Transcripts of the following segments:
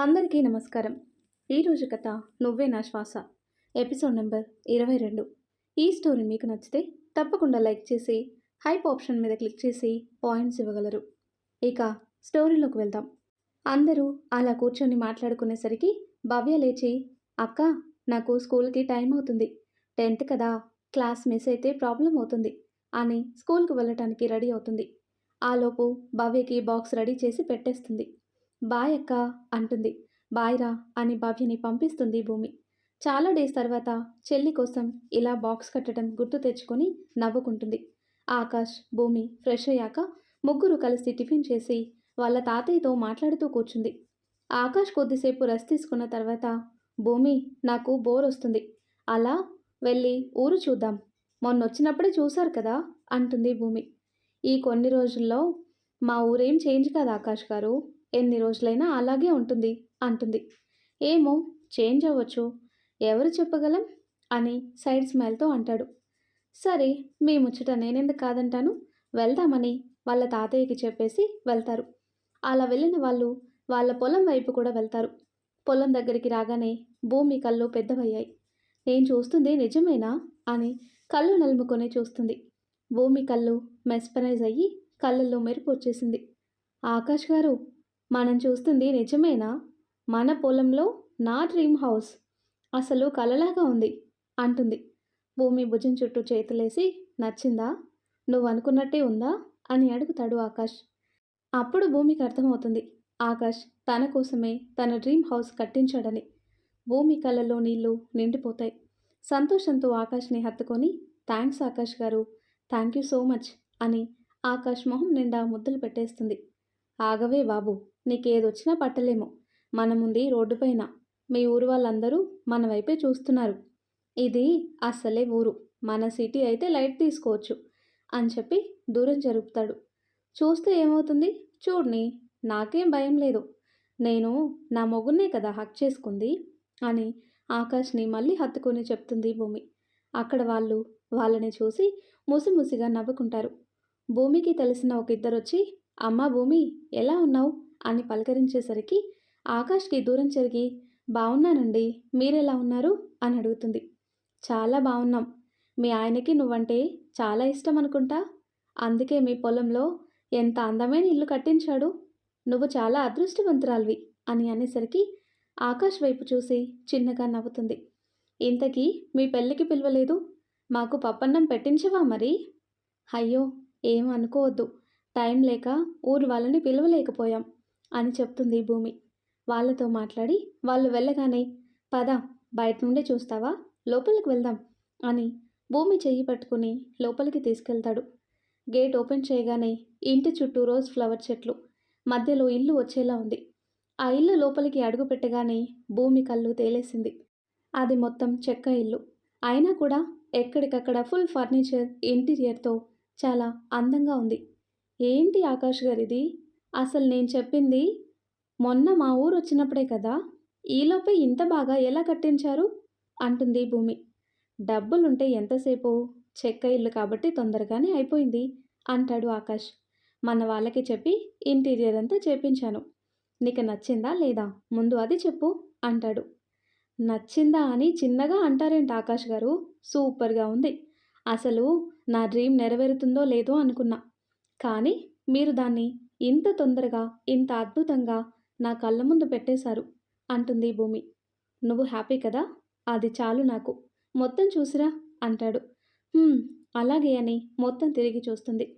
అందరికీ నమస్కారం. ఈరోజు కథ నువ్వే నా శ్వాస. ఎపిసోడ్ నెంబర్ ఇరవై రెండు. ఈ స్టోరీ మీకు నచ్చితే తప్పకుండా లైక్ చేసి హైప్ ఆప్షన్ మీద క్లిక్ చేసి పాయింట్స్ ఇవ్వగలరు. ఇక స్టోరీలోకి వెళ్దాం. అందరూ అలా కూర్చొని మాట్లాడుకునేసరికి భవ్య లేచి అక్క నాకు స్కూల్కి టైం అవుతుంది. టెన్త్ కదా క్లాస్ మిస్ అయితే ప్రాబ్లం అవుతుంది అని స్కూల్కి వెళ్ళటానికి రెడీ అవుతుంది. ఆలోపు భవ్యకి బాక్స్ రెడీ చేసి పెట్టేస్తుంది. బాయ్ అక్క అంటుంది. బాయ్ రా అని భవ్యని పంపిస్తుంది భూమి. చాలా డేస్ తర్వాత చెల్లి కోసం ఇలా బాక్స్ కట్టడం గుర్తు తెచ్చుకొని నవ్వుకుంటుంది. ఆకాష్ భూమి ఫ్రెష్ అయ్యాక ముగ్గురు కలిసి టిఫిన్ చేసి వాళ్ళ తాతయ్యతో మాట్లాడుతూ కూర్చుంది. ఆకాష్ కొద్దిసేపు రెస్ట్ తీసుకున్న తర్వాత భూమి నాకు బోర్ వస్తుంది. అలా వెళ్ళి ఊరు చూద్దాం. మొన్న వచ్చినప్పుడే చూశారు కదా అంటుంది భూమి. ఈ కొన్ని రోజుల్లో మా ఊరేం చేంజ్ కాదు ఆకాష్ గారు. ఎన్ని రోజులైనా అలాగే ఉంటుంది అంటుంది. ఏమో చేంజ్ అవ్వచ్చు. ఎవరు చెప్పగలం? అని సైడ్ స్మైల్తో అంటాడు. సరే మీ ముచ్చట నేనెందుకు కాదంటాను? వెళ్దామని వాళ్ళ తాతయ్యకి చెప్పేసి వెళ్తారు. అలా వెళ్ళిన వాళ్ళు వాళ్ళ పొలం వైపు కూడా వెళ్తారు. పొలం దగ్గరికి రాగానే భూమి కళ్ళు పెద్దవయ్యాయి. నేను చూస్తుంది నిజమేనా? అని కళ్ళు నలుముకొని చూస్తుంది. భూమి కళ్ళు మెస్పరైజ్ అయ్యి కళ్ళల్లో మెరుపు వచ్చేసింది. ఆకాష్ గారు మనం చూస్తుంది నిజమేనా? మన పొలంలో నా డ్రీమ్ హౌస్ అసలు కలలాగా ఉంది అంటుంది. భూమి భుజం చుట్టూ చేతులేసి నచ్చిందా? నువ్వు అనుకున్నట్టే ఉందా? అని అడుగుతాడు ఆకాష్. అప్పుడు భూమికి అర్థమవుతుంది. ఆకాష్ తన కోసమే తన డ్రీమ్ హౌస్ కట్టించాడని. భూమి కళ్ళలో నీళ్ళు నిండిపోతాయి. సంతోషంతో ఆకాష్ని హత్తుకొని థ్యాంక్స్ ఆకాష్ గారు థ్యాంక్ యూ సో మచ్ అని ఆకాష్ మొహం నిండా ముద్దలు పెట్టేస్తుంది. ఆగవే బాబు నీకేదొచ్చినా పట్టలేము. మనముంది రోడ్డుపైన. మీ ఊరు వాళ్ళందరూ మన వైపే చూస్తున్నారు. ఇది అసలే ఊరు. మన సిటీ అయితే లైట్ తీసుకోవచ్చు అని చెప్పి దూరం జరుపుతాడు. చూస్తే ఏమవుతుంది? చూడ్ని నాకేం భయం లేదు. నేను నా మొగున్నే కదా హక్ చేసుకుంది అని ఆకాష్ని మళ్ళీ హత్తుకొని చెప్తుంది భూమి. అక్కడ వాళ్ళు వాళ్ళని చూసి ముసిముసిగా నవ్వుకుంటారు. భూమికి తెలిసిన ఒక ఇద్దరు వచ్చి అమ్మ భూమి ఎలా ఉన్నావు? అని పలకరించేసరికి ఆకాష్కి దూరం జరిగి బాగున్నానండి మీరెలా ఉన్నారు? అని అడుగుతుంది. చాలా బాగున్నాం మీ ఆయనకి నువ్వంటే చాలా ఇష్టం అనుకుంటా అందుకే మీ పొలంలో ఎంత అందమైన ఇల్లు కట్టించాడు? నువ్వు చాలా అదృష్టవంతురాలివి అని అనేసరికి ఆకాష్ వైపు చూసి చిన్నగా నవ్వుతుంది. ఇంతకీ మీ పెళ్ళికి పిలవలేదు? మాకు పప్పన్నం పెట్టించవా మరి? అయ్యో ఏం అనుకోవద్దు. టైం లేక ఊరు వాళ్ళని పిలవలేకపోయాం. అని చెప్తుంది భూమి. వాళ్ళతో మాట్లాడి వాళ్ళు వెళ్ళగానే పద బయట నుండే చూస్తావా? లోపలికి వెళ్దాం అని భూమి చెయ్యి పట్టుకుని లోపలికి తీసుకెళ్తాడు. గేట్ ఓపెన్ చేయగానే ఇంటి చుట్టూ రోజ్ ఫ్లవర్ చెట్లు మధ్యలో ఇల్లు వచ్చేలా ఉంది. ఆ ఇల్లు లోపలికి అడుగు పెట్టగానే భూమి కళ్ళు తేలేసింది. అది మొత్తం చెక్క ఇల్లు. అయినా కూడా ఎక్కడికక్కడ ఫుల్ ఫర్నిచర్ ఇంటీరియర్తో చాలా అందంగా ఉంది. ఏంటి ఆకాష్ గారిది? అసలు నేను చెప్పింది మొన్న మా ఊరు వచ్చినప్పుడే కదా ఈలోపే ఇంత బాగా ఎలా కట్టించారు? అంటుంది భూమి. డబ్బులుంటే ఎంతసేపు? చెక్క ఇల్లు కాబట్టి తొందరగానే అయిపోయింది అంటాడు ఆకాష్. మన వాళ్ళకి చెప్పి ఇంటీరియర్ అంతా చేపించాను. నీకు నచ్చిందా లేదా? ముందు అది చెప్పు అంటాడు. నచ్చిందా అని చిన్నగా అంటారేంటి ఆకాష్ గారు? సూపర్గా ఉంది. అసలు నా డ్రీమ్ నెరవేరుతుందో లేదో అనుకున్నా. కానీ మీరు దాన్ని ఇంత తొందరగా ఇంత అద్భుతంగా నా కళ్ళ ముందు పెట్టేశారు అంటుంది భూమి. నువ్వు హ్యాపీ కదా? అది చాలు నాకు. మొత్తం చూసిరా? అంటాడు. అలాగే అని మొత్తం తిరిగి చూస్తుంది.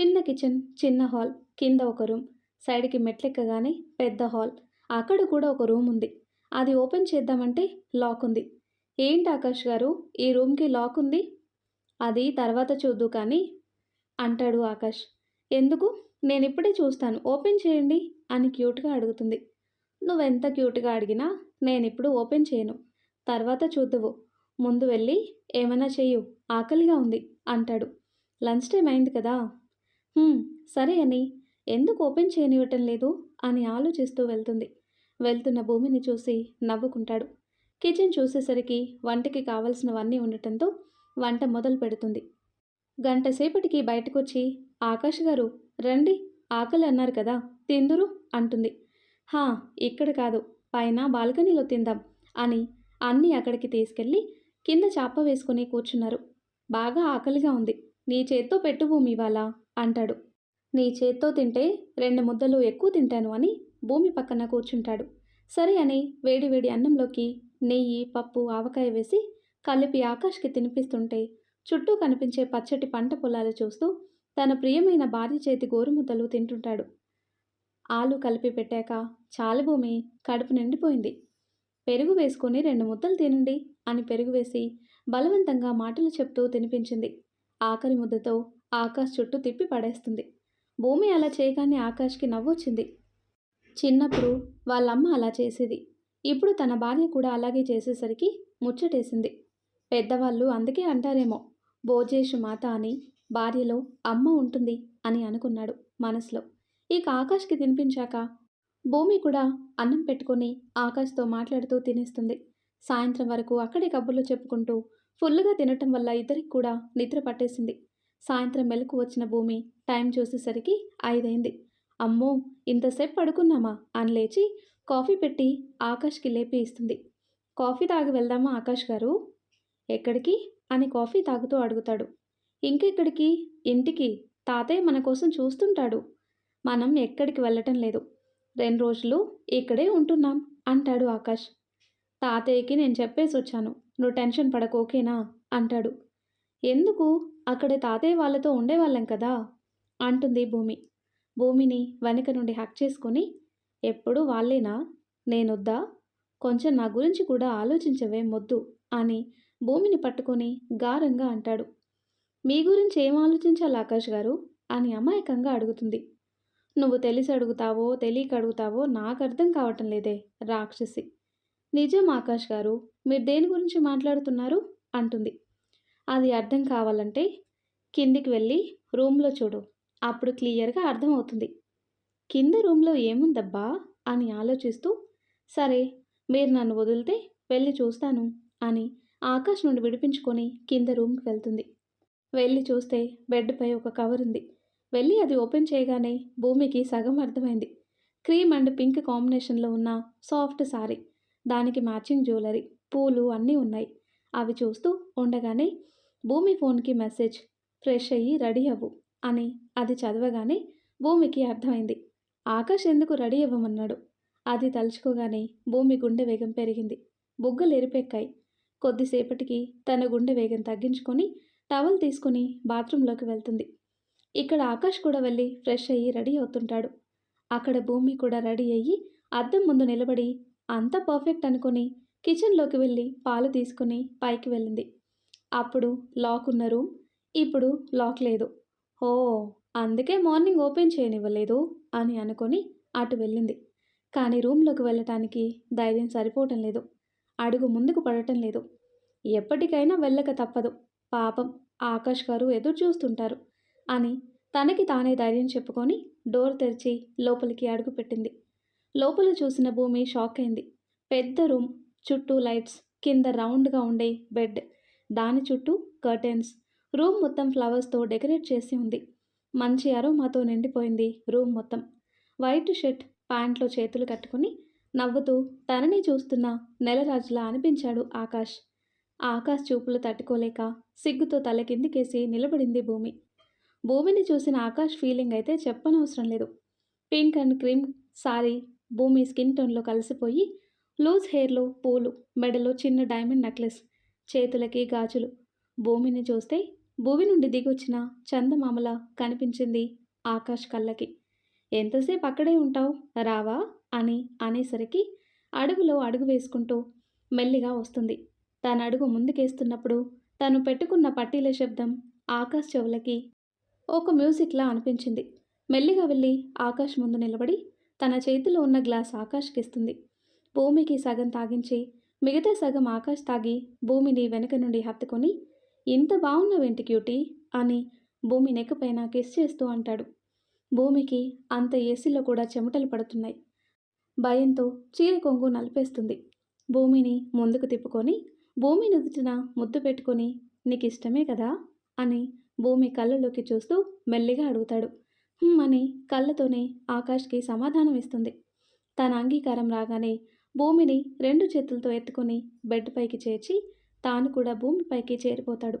చిన్న కిచెన్ చిన్న హాల్ కింద ఒక రూమ్ సైడ్కి మెట్లెక్కగానే పెద్ద హాల్ అక్కడ కూడా ఒక రూమ్ ఉంది. అది ఓపెన్ చేద్దామంటే లాక్ ఉంది. ఏంటి ఆకాష్ గారు ఈ రూమ్కి లాక్ ఉంది? అది తర్వాత చూద్దు కానీ అంటాడు ఆకాష్. ఎందుకు? నేను ఇప్పుడే చూస్తాను. ఓపెన్ చేయండి అని క్యూట్గా అడుగుతుంది. నువ్వెంత క్యూట్గా అడిగినా నేను ఇప్పుడు ఓపెన్ చేయను. తర్వాత చూద్దువు. ముందు వెళ్ళి ఏమైనా చెయ్యు. ఆకలిగా ఉంది అంటాడు. లంచ్ టైం అయింది కదా. సరే అని ఎందుకు ఓపెన్ చేయనివ్వటం లేదు? అని ఆలోచిస్తూ వెళ్తుంది. వెళ్తున్న భూమిని చూసి నవ్వుకుంటాడు. కిచెన్ చూసేసరికి వంటకి కావలసినవన్నీ ఉండటంతో వంట మొదలు పెడుతుంది గంటసేపటికి బయటకొచ్చి ఆకాష్ గారు రండి ఆకలి అన్నారు కదా తిందురు అంటుంది. హా ఇక్కడ కాదు పైన బాల్కనీలో తిందాం అని అన్నీ అక్కడికి తీసుకెళ్ళి కింద చాప వేసుకుని కూర్చున్నారు. బాగా ఆకలిగా ఉంది నీ చేత్తో పెట్టు భూమి ఇవాళ అంటాడు. నీ చేత్తో తింటే రెండు ముద్దలు ఎక్కువ తింటాను అని భూమి పక్కన కూర్చుంటాడు. సరే అని వేడి వేడి అన్నంలోకి నెయ్యి పప్పు ఆవకాయ వేసి కలిపి ఆకాష్కి తినిపిస్తుంటే చుట్టూ కనిపించే పచ్చటి పంట పొలాలు చూస్తూ తన ప్రియమైన భార్య చేతి గోరుముద్దలు తింటుంటాడు. ఆలు కలిపి పెట్టాక చాలు భూమి కడుపు నిండిపోయింది. పెరుగు వేసుకొని రెండు ముద్దలు తినండి అని పెరుగు వేసి బలవంతంగా మాటలు చెప్తూ తినిపించింది. ఆఖరి ముద్దతో ఆకాష్ చుట్టూ తిప్పి పడేస్తుంది. భూమి అలా చేయగానే ఆకాష్కి నవ్వొచ్చింది. చిన్నప్పుడు వాళ్ళమ్మ అలా చేసేది. ఇప్పుడు తన భార్య కూడా అలాగే చేసేసరికి ముచ్చటేసింది. పెద్దవాళ్ళు అందుకే అంటారేమో భోజేషు మాత అని భార్యలో అమ్మ ఉంటుంది అని అనుకున్నాడు మనసులో. ఇక ఆకాష్కి తినిపించాక భూమి కూడా అన్నం పెట్టుకొని ఆకాష్తో మాట్లాడుతూ తినేస్తుంది. సాయంత్రం వరకు అక్కడే కబుర్లు చెప్పుకుంటూ ఫుల్గా తినటం వల్ల ఇద్దరికి కూడా నిద్ర పట్టేసింది. సాయంత్రం మెలకు వచ్చిన భూమి టైం చూసేసరికి ఐదైంది. అమ్మో ఇంతసేపు పడుకున్నామా? అని లేచి కాఫీ పెట్టి ఆకాష్కి లేపి ఇస్తుంది. కాఫీ తాగి వెళ్దామా ఆకాష్ గారు? ఎక్కడికి? అని కాఫీ తాగుతూ అడుగుతాడు. ఇంకెక్కడికి? ఇంటికి. తాతయ్య మన కోసం చూస్తుంటాడు. మనం ఎక్కడికి వెళ్ళటం లేదు. రెండు రోజులు ఇక్కడే ఉంటున్నాం అంటాడు ఆకాష్. తాతయ్యకి నేను చెప్పేసి వచ్చాను. నువ్వు టెన్షన్ పడకు ఓకేనా? అంటాడు. ఎందుకు? అక్కడ తాతయ్య వాళ్ళతో ఉండేవాళ్ళం కదా? అంటుంది భూమి. భూమిని వెనక నుండి హ్యాక్ చేసుకొని ఎప్పుడు వాళ్ళేనా? నేనొద్దా? కొంచెం నా గురించి కూడా ఆలోచించవే మొద్దు అని భూమిని పట్టుకొని గారంగా అంటాడు. మీ గురించి ఏం ఆలోచించాలి ఆకాష్ గారు? అని అమాయకంగా అడుగుతుంది. నువ్వు తెలిసి అడుగుతావో తెలియక అడుగుతావో నాకు అర్థం కావటం లేదే రాక్షసి. నిజం ఆకాష్ గారు మీరు దేని గురించి మాట్లాడుతున్నారు? అంటుంది. అది అర్థం కావాలంటే కిందికి వెళ్ళి రూమ్లో చూడు. అప్పుడు క్లియర్గా అర్థమవుతుంది. కింద రూమ్లో ఏముందబ్బా? అని ఆలోచిస్తూ సరే మీరు నన్ను వదిలితే వెళ్ళి చూస్తాను అని ఆకాష్ నుండి విడిపించుకొని కింద రూమ్కి వెళ్తుంది. వెళ్ళి చూస్తే బెడ్పై ఒక కవర్ ఉంది. వెళ్ళి అది ఓపెన్ చేయగానే భూమికి సగం అర్థమైంది. క్రీమ్ అండ్ పింక్ కాంబినేషన్లో ఉన్న సాఫ్ట్ సారీ. దానికి మ్యాచింగ్ జ్యువెలరీ పూలు అన్నీ ఉన్నాయి. అవి చూస్తూ ఉండగానే భూమి ఫోన్కి మెసేజ్ ఫ్రెష్ అయ్యి రెడీ అవ్వు అని అది చదవగానే భూమికి అర్థమైంది. ఆకాష్ ఎందుకు రెడీ అవ్వమన్నాడు? అది తలుచుకోగానే భూమి గుండె వేగం పెరిగింది. బుగ్గలు ఎరిపెక్కాయి. కొద్దిసేపటికి తన గుండె వేగం తగ్గించుకొని టవల్ తీసుకుని బాత్రూంలోకి వెళ్తుంది. ఇక్కడ ఆకాష్ కూడా వెళ్ళి ఫ్రెష్ అయ్యి రెడీ అవుతుంటాడు. అక్కడ భూమి కూడా రెడీ అయ్యి అద్దం ముందు నిలబడి అంతా పర్ఫెక్ట్ అనుకొని కిచెన్లోకి వెళ్ళి పాలు తీసుకుని పైకి వెళ్ళింది. అప్పుడు లాక్ ఉన్న రూమ్ ఇప్పుడు లాక్ లేదు. ఓ అందుకే మార్నింగ్ ఓపెన్ చేయనివ్వలేదు అని అనుకొని అటు వెళ్ళింది. కానీ రూమ్లోకి వెళ్ళటానికి ధైర్యం సరిపోవటం లేదు. అడుగు ముందుకు పడటం లేదు. ఎప్పటికైనా వెళ్ళక తప్పదు. పాపం ఆకాష్ గారు ఎదురు చూస్తుంటారు అని తనకి తానే ధైర్యం చెప్పుకొని డోర్ తెరిచి లోపలికి అడుగుపెట్టింది లోపల చూసిన భూమి షాక్ అయింది. పెద్ద రూమ్ చుట్టూ లైట్స్ కింద రౌండ్గా ఉండే బెడ్ దాని చుట్టూ కర్టెన్స్. రూమ్ మొత్తం ఫ్లవర్స్తో డెకరేట్ చేసి ఉంది. మంచి అరోమాతో నిండిపోయింది రూమ్ మొత్తం. వైట్ షర్ట్ ప్యాంట్లో చేతులు కట్టుకుని నవ్వుతూ తనని చూస్తున్న నెలరాజులా అనిపించాడు ఆకాష్. ఆకాష్ చూపులు తట్టుకోలేక సిగ్గుతో తల కిందికేసి నిలబడింది భూమి. భూమిని చూసిన ఆకాష్ ఫీలింగ్ అయితే చెప్పనవసరం లేదు. Pink and cream sari Bhumi skin టోన్లో కలిసిపోయి లూజ్ హెయిర్లో పూలు మెడలో చిన్న డైమండ్ నెక్లెస్ చేతులకి గాజులు. భూమిని చూస్తే భూమి నుండి దిగొచ్చిన చందమామల కనిపించింది ఆకాష్ కళ్ళకి. ఎంతసేపు అక్కడే ఉంటావు? రావా అని అనేసరికి అడుగులో అడుగు వేసుకుంటూ మెల్లిగా వస్తుంది. తన అడుగు ముందుకేస్తున్నప్పుడు తను పెట్టుకున్న పట్టీల శబ్దం ఆకాష్ చెవులకి ఒక మ్యూజిక్లా అనిపించింది. మెల్లిగా వెళ్ళి ఆకాష్ ముందు నిలబడి తన చేతిలో ఉన్న గ్లాస్ ఆకాష్కి ఇస్తుంది భూమికి సగం తాగించి మిగతా సగం ఆకాష్ తాగి భూమిని వెనక నుండి హత్తుకొని ఇంత బాగున్నావేంటి క్యూటీ అని భూమి నెక్కపైన కిస్ చేస్తూ అంటాడు. భూమికి అంత ఏసీలో కూడా చెమటలు పడుతున్నాయి. భయంతో చీర కొంగు నలిపేస్తుంది. భూమిని ముందుకు తిప్పుకొని భూమి నుదుటిన ముద్దు పెట్టుకొని నీకు ఇష్టమే కదా? అని భూమి కళ్ళలోకి చూస్తూ మెల్లిగా అడుగుతాడు. అని కళ్ళతోనే ఆకాష్కి సమాధానం ఇస్తుంది. తన అంగీకారం రాగానే భూమిని రెండు చేతులతో ఎత్తుకొని బెడ్ పైకి చేర్చి తాను కూడా భూమిపైకి చేరిపోతాడు.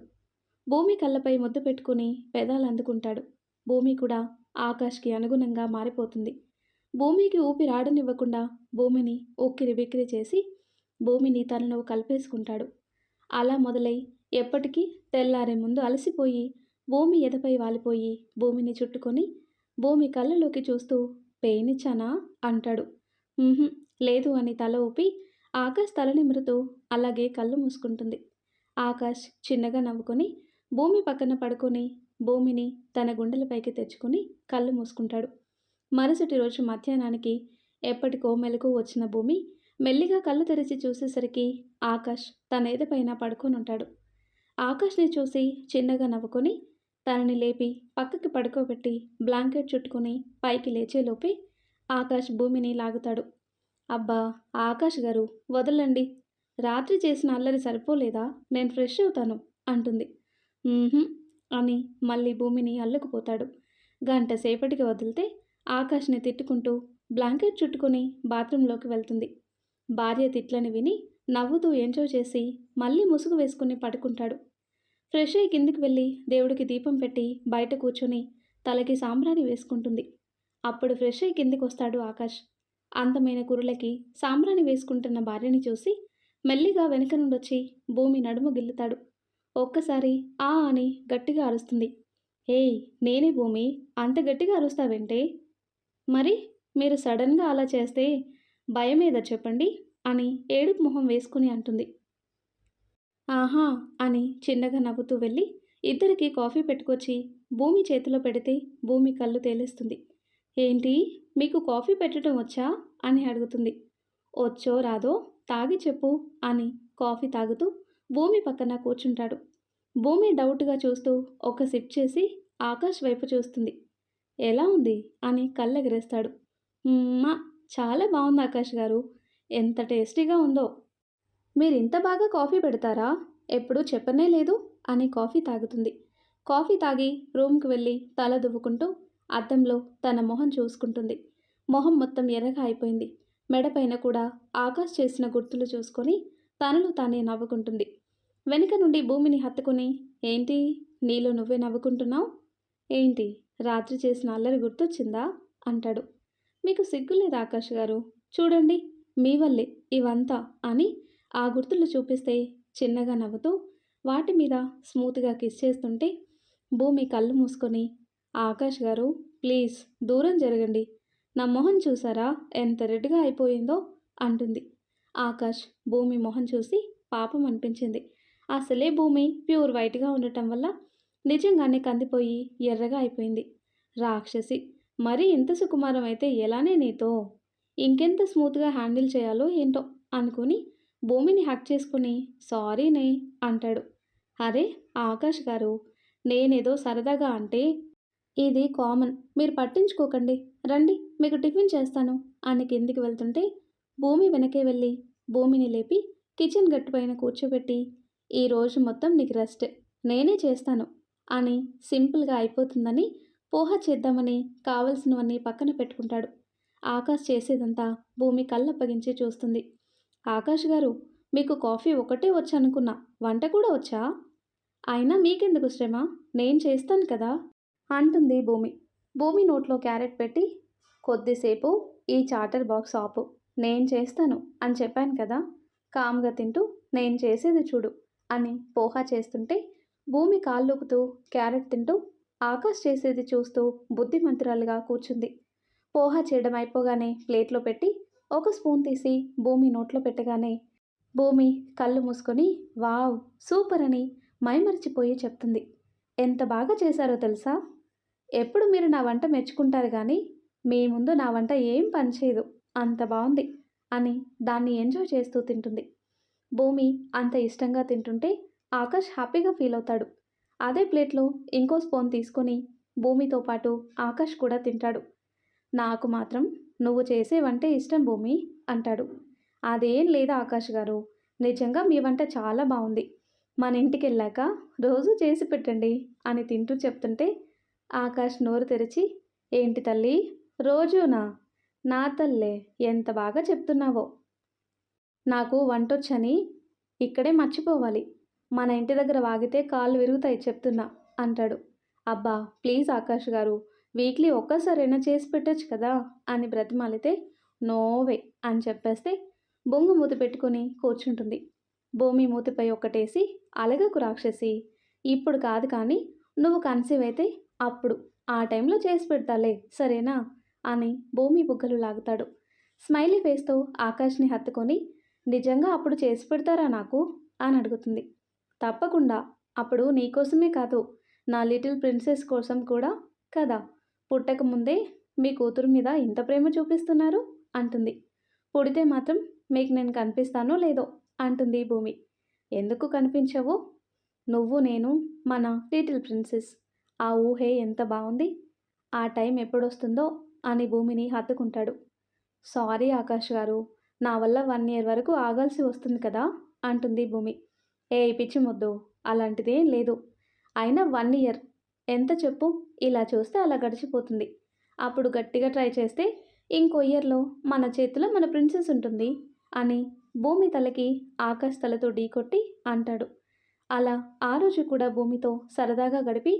భూమి కళ్ళపై ముద్దు పెట్టుకుని పెదాలు అందుకుంటాడు భూమి కూడా ఆకాష్కి అనుగుణంగా మారిపోతుంది. భూమికి ఊపిరాడనివ్వకుండా భూమిని ఉక్కిరి బిక్కిరి చేసి భూమిని తనను కలిపేసుకుంటాడు. అలా మొదలై ఎప్పటికీ తెల్లారే ముందు అలసిపోయి భూమి ఎదపై వాలిపోయి భూమిని చుట్టుకొని భూమి కళ్ళలోకి చూస్తూ పెయిన్ అంటాడు. లేదు అని తల ఊపి ఆకాష్ తల నిమురుతూ అలాగే కళ్ళు మూసుకుంటుంది. ఆకాష్ చిన్నగా నవ్వుకొని భూమి పక్కన పడుకొని భూమిని తన గుండెలపైకి తెచ్చుకొని కళ్ళు మూసుకుంటాడు. మరుసటి రోజు మధ్యాహ్నానికి ఎప్పటికో మెలకు వచ్చిన భూమి మెల్లిగా కళ్ళు తెరిచి చూసేసరికి ఆకాష్ తన ఎదపైన పడుకొని ఉంటాడు. ఆకాష్ని చూసి చిన్నగా నవ్వుకొని తనని లేపి పక్కకి పడుకోబెట్టి బ్లాంకెట్ చుట్టుకుని పైకి లేచేలోపే ఆకాష్ భూమిని లాగుతాడు. అబ్బా ఆకాష్ గారు వదలండి. రాత్రి చేసిన అల్లరి సరిపోలేదా? నేను ఫ్రెష్ అవుతాను అంటుంది. అని మళ్ళీ భూమిని అల్లుకుపోతాడు. గంట సేపటికి వదిలితే ఆకాష్ని తిట్టుకుంటూ బ్లాంకెట్ చుట్టుకొని బాత్రూంలోకి వెళ్తుంది. భార్య తిట్లని విని నవ్వుతూ ఎంజాయ్ చేసి మళ్ళీ ముసుగు వేసుకుని పడుకుంటాడు. ఫ్రెష్ అయ్యి కిందికి వెళ్ళి దేవుడికి దీపం పెట్టి బయట కూర్చొని తలకి సాంబ్రాణి వేసుకుంటుంది. అప్పుడు ఫ్రెష్ అయ్యి కిందికి వస్తాడు ఆకాష్. అందమైన కురులకి సాంబ్రాణి వేసుకుంటున్న భార్యని చూసి మెల్లిగా వెనుక నుండి వచ్చి భూమి నడుము గిల్లుతాడు. ఒక్కసారి ఆ అని గట్టిగా అరుస్తుంది. ఏయ్ నేనే భూమి అంత గట్టిగా అరుస్తావేంటే? మరి మీరు సడన్గా అలా చేస్తే భయం ఏదో చెప్పండి అని ఏడుపు మొహం వేసుకుని అంటుంది. ఆహా అని చిన్నగా నవ్వుతూ వెళ్ళి ఇద్దరికి కాఫీ పెట్టుకొచ్చి భూమి చేతిలో పెడితే భూమి కళ్ళు తేలేస్తుంది. ఏంటి మీకు కాఫీ పెట్టడం వచ్చా? అని అడుగుతుంది. వచ్చో రాదో తాగి చెప్పు అని కాఫీ తాగుతూ భూమి పక్కన కూర్చుంటాడు. భూమి డౌట్గా చూస్తూ ఒక సిప్ చేసి ఆకాష్ వైపు చూస్తుంది. ఎలా ఉంది? అని కళ్ళెగరేస్తాడు. "మ్మ్, చాలా బాగుంది ఆకాష్ గారు. ఎంత టేస్టీగా ఉందో. మీరు ఇంత బాగా కాఫీ పెడతారా? ఎప్పుడూ చెప్పనే లేదు అని కాఫీ తాగుతుంది. కాఫీ తాగి రూమ్కి వెళ్ళి తల దువ్వుకుంటూ అద్దంలో తన మొహం చూసుకుంటుంది. మొహం మొత్తం ఎర్రగా అయిపోయింది. మెడపైన కూడా ఆకాష్ చేసిన గుర్తులు చూసుకొని తనలో తానే నవ్వుకుంటుంది. వెనుక నుండి భూమిని హత్తుకుని ఏంటి? నీలో నువ్వే నవ్వుకుంటున్నావు? ఏంటి? రాత్రి చేసిన అల్లరి గుర్తొచ్చిందా? అంటాడు. మీకు సిగ్గులేదు ఆకాష్ గారు? చూడండి మీ వల్లే ఇవంతా అని ఆ గుర్తులు చూపిస్తే చిన్నగా నవ్వుతూ వాటి మీద స్మూత్గా కిస్ చేస్తుంటే భూమి కళ్ళు మూసుకొని ఆకాష్ గారు ప్లీజ్ దూరం జరగండి. నా మొహం చూసారా? ఎంత రెడ్గా అయిపోయిందో అంటుంది. ఆకాష్ భూమి మొహం చూసి పాపం అనిపించింది. అసలే భూమి ప్యూర్ వైట్గా ఉండటం వల్ల నిజంగానే కందిపోయి ఎర్రగా అయిపోయింది. రాక్షసి మరి ఇంత సుకుమారం అయితే ఎలానే నీతో? ఇంకెంత స్మూత్గా హ్యాండిల్ చేయాలో ఏంటో అనుకుని భూమిని హ్యాక్ చేసుకుని సారీనే అంటాడు. అరే ఆకాష్ గారు నేనేదో సరదాగా అంటే ఇది కామన్. మీరు పట్టించుకోకండి. రండి మీకు టిఫిన్ చేస్తాను అని కిందికి వెళ్తుంటే భూమి వెనకే వెళ్ళి భూమిని లేపి కిచెన్ గట్టుపైన కూర్చోబెట్టి ఈ రోజు మొత్తం నీకు రెస్ట్. నేనే చేస్తాను. అని సింపుల్గా అయిపోతుందని పోహ చేద్దామని కావలసినవన్నీ పక్కన పెట్టుకుంటాడు. ఆకాష్ చేసేదంతా భూమి కళ్ళప్పగించి చూస్తుంది. ఆకాష్ గారు మీకు కాఫీ ఒకటే వచ్చనుకున్నా వంట కూడా వచ్చా? అయినా మీకెందుకు శ్రమ? నేను చేస్తాను కదా? అంటుంది భూమి. భూమి నోట్లో క్యారెట్ పెట్టి కొద్దిసేపు ఈ చార్టర్ బాక్స్ ఆపు. నేను చేస్తాను అని చెప్పాను కదా? కామ్గా తింటూ నేను చేసేది చూడు. అని పోహా చేస్తుంటే భూమి కాళ్ళూపుతూ క్యారెట్ తింటూ ఆకాష్ చేసేది చూస్తూ బుద్ధిమంతురాలుగా కూర్చుంది. పోహా చేయడం అయిపోగానే ప్లేట్లో పెట్టి ఒక స్పూన్ తీసి భూమి నోట్లో పెట్టగానే భూమి కళ్ళు మూసుకొని వావ్ సూపర్ అని మైమరిచిపోయి చెప్తుంది. ఎంత బాగా చేశారో తెలుసా? ఎప్పుడు మీరు నా వంట మెచ్చుకుంటారు కానీ మీ ముందు నా వంట ఏం పనిచేయదు. అంత బాగుంది అని దాన్ని ఎంజాయ్ చేస్తూ తింటుంది. భూమి అంత ఇష్టంగా తింటుంటే ఆకాష్ హ్యాపీగా ఫీల్ అవుతాడు. అదే ప్లేట్లో ఇంకో స్పూన్ తీసుకొని భూమితో పాటు ఆకాష్ కూడా తింటాడు. నాకు మాత్రం నువ్వు చేసే వంటే ఇష్టం భూమి అంటాడు. అదేం లేదు ఆకాష్ గారు నిజంగా మీ వంట చాలా బాగుంది. మన ఇంటికి వెళ్ళాక రోజు చేసి పెట్టండి అని తింటూ చెప్తుంటే ఆకాష్ నోరు తెరిచి ఏంటి తల్లి? రోజునా? నా తల్లే ఎంత బాగా చెప్తున్నావో. నాకు వంటొచ్చని ఇక్కడే మర్చిపోవాలి. మన ఇంటి దగ్గర వాగితే కాళ్ళు విరుగుతాయి చెప్తున్నా అంటాడు. అబ్బా ప్లీజ్ ఆకాష్ గారు వీక్లీ ఒక్కసారైనా చేసి పెట్టచ్చు కదా అని బ్రతిమాలితే నోవే అని చెప్పేస్తే బొంగు మూతి పెట్టుకుని కూర్చుంటుంది. భూమి మూతిపై ఒక్కటేసి అలగకు రాక్షసి ఇప్పుడు కాదు కానీ నువ్వు కన్సీవ్ అయితే అప్పుడు ఆ టైంలో చేసి పెడతాలే సరేనా అని భూమి బుగ్గలు లాగుతాడు. స్మైలీ ఫేస్తో ఆకాష్ని హత్తుకొని నిజంగా అప్పుడు చేసి పెడతారా నాకు? అని అడుగుతుంది. తప్పకుండా. అప్పుడు నీకోసమే కాదు. నా లిటిల్ ప్రిన్సెస్ కోసం కూడా కదా. పుట్టక ముందే మీ కూతురు మీద ఇంత ప్రేమ చూపిస్తున్నారు? అంటుంది. పుడితే మాత్రం మీకు నేను కనిపిస్తానో లేదో? అంటుంది భూమి. ఎందుకు కనిపించవు? నువ్వు నేను మన లిటిల్ ప్రిన్సెస్. ఆ ఊహే ఎంత బాగుంది? ఆ టైం ఎప్పుడొస్తుందో? అని భూమిని హత్తుకుంటాడు. సారీ ఆకాష్ గారు. నా వల్ల వన్ ఇయర్ వరకు ఆగాల్సి వస్తుంది కదా అంటుంది భూమి. ఏ పిచ్చి ముద్దు అలాంటిదేం లేదు. అయినా వన్ ఇయర్ ఎంత చెప్పు? ఇలా చూస్తే అలా గడిచిపోతుంది. అప్పుడు గట్టిగా ట్రై చేస్తే ఇంకో ఇయర్లో మన చేతిలో మన ప్రిన్సెస్ ఉంటుంది అని భూమి తలకి ఆకాశ తలతో ఢీకొట్టి అంటాడు. అలా ఆ రోజు కూడా భూమితో సరదాగా గడిపి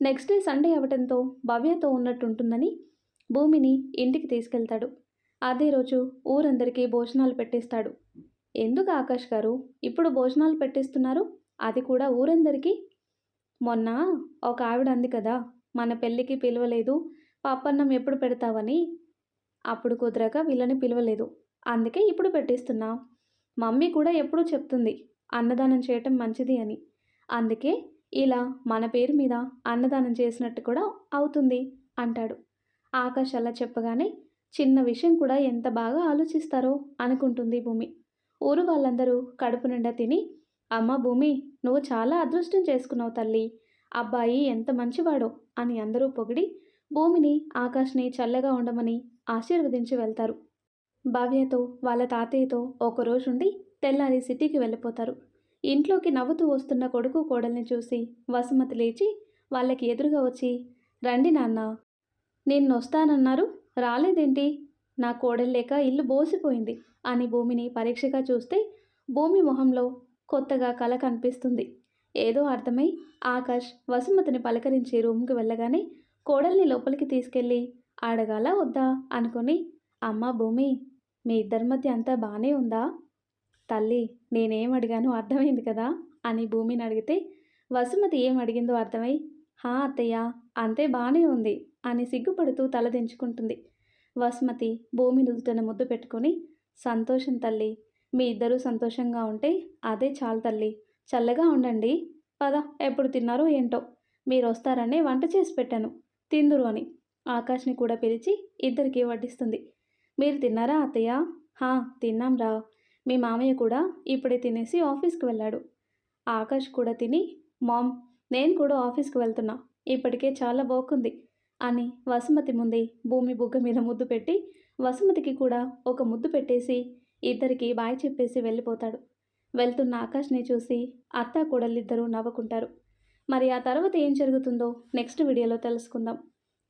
నెక్స్ట్ డే సండే అవటంతో భవ్యతో ఉన్నట్టుంటుందని భూమిని ఇంటికి తీసుకెళ్తాడు. అదే రోజు ఊరందరికీ భోజనాలు పెట్టిస్తాడు. ఎందుకు ఆకాష్ గారు? ఇప్పుడు భోజనాలు పెట్టిస్తున్నారు? అది కూడా ఊరందరికీ? మొన్న ఒక ఆవిడ అంది కదా మన పెళ్ళికి పిలవలేదు పాపన్నం ఎప్పుడు పెడతావని? అప్పుడు కుదరక వీళ్ళని పిలవలేదు. అందుకే ఇప్పుడు పెట్టేస్తున్నా. మమ్మీ కూడా ఎప్పుడూ చెప్తుంది అన్నదానం చేయటం మంచిది అని. అందుకే ఇలా మన పేరు మీద అన్నదానం చేసినట్టు కూడా అవుతుంది అంటాడు. ఆకాష్ అలా చెప్పగానే చిన్న విషయం కూడా ఎంత బాగా ఆలోచిస్తారో అనుకుంటుంది భూమి. ఊరు వాళ్ళందరూ కడుపు నిండా తిని అమ్మ భూమి నువ్వు చాలా అదృష్టం చేసుకున్నావు తల్లి. అబ్బాయి ఎంత మంచివాడో అని అందరూ పొగిడి భూమిని ఆకాష్ని చల్లగా ఉండమని ఆశీర్వదించి వెళ్తారు. భవ్యతో వాళ్ళ తాతయ్యతో ఒకరోజుండి తెల్లారి సిటీకి వెళ్ళిపోతారు. ఇంట్లోకి నవ్వుతూ వస్తున్న కొడుకు కోడల్ని చూసి వసుమతి లేచి వాళ్ళకి ఎదురుగా వచ్చి రండి నాన్న నిన్నొస్తానన్నారు. రాలేదేంటి? నా కోడల్లేక ఇల్లు బోసిపోయింది. అని భూమిని పరీక్షగా చూస్తే భూమి మొహంలో కొత్తగా కల కనిపిస్తుంది. ఏదో అర్థమై ఆకాష్ వసుమతిని పలకరించి రూమ్కి వెళ్ళగానే కోడల్ని లోపలికి తీసుకెళ్ళి అడగాల వద్దా అనుకొని అమ్మ భూమి మీ ఇద్దరి మధ్య అంతా బాగానే ఉందా? తల్లి నేనేం అడిగానో అర్థమైంది కదా? అని భూమిని అడిగితే వసుమతి ఏం అడిగిందో అర్థమై హా అత్తయ్య అంతే బాగానే ఉంది. అని సిగ్గుపడుతూ తలదించుకుంటుంది వసుమతి భూమి నుదుటన ముద్దు పెట్టుకొని సంతోషం తల్లి మీ ఇద్దరూ సంతోషంగా ఉంటే అదే చాలు తల్లి. చల్లగా ఉండండి. పద ఎప్పుడు తిన్నారో ఏంటో. మీరు వస్తారనే వంట చేసి పెట్టాను. తిందురు అని. ఆకాష్ని కూడా పిలిచి ఇద్దరికి వడ్డిస్తుంది. మీరు తిన్నారా అత్తయ్య? హా తిన్నాం రా. మీ మామయ్య కూడా ఇప్పుడే తినేసి ఆఫీస్కి వెళ్ళాడు. ఆకాష్ కూడా తిని మామ్ నేను కూడా ఆఫీస్కి వెళ్తున్నా. ఇప్పటికే చాలా బాగుంది అని వసుమతి ముందే భూమి బుగ్గ మీద ముద్దు పెట్టి వసుమతికి కూడా ఒక ముద్దు పెట్టేసి ఇద్దరికి బాయ్ చెప్పేసి వెళ్ళిపోతాడు. వెళ్తున్న ఆకాష్ని చూసి అత్త కూడలిద్దరూ నవ్వుకుంటారు. మరి ఆ తర్వాత ఏం జరుగుతుందో నెక్స్ట్ వీడియోలో తెలుసుకుందాం.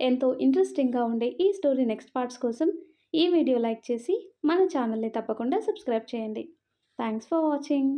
ఎంతో ఇంట్రెస్టింగ్గా ఉండే ఈ స్టోరీ నెక్స్ట్ పార్ట్స్ కోసం ఈ వీడియో లైక్ చేసి మన ఛానల్ని తప్పకుండా సబ్స్క్రైబ్ చేయండి. Thanks for watching.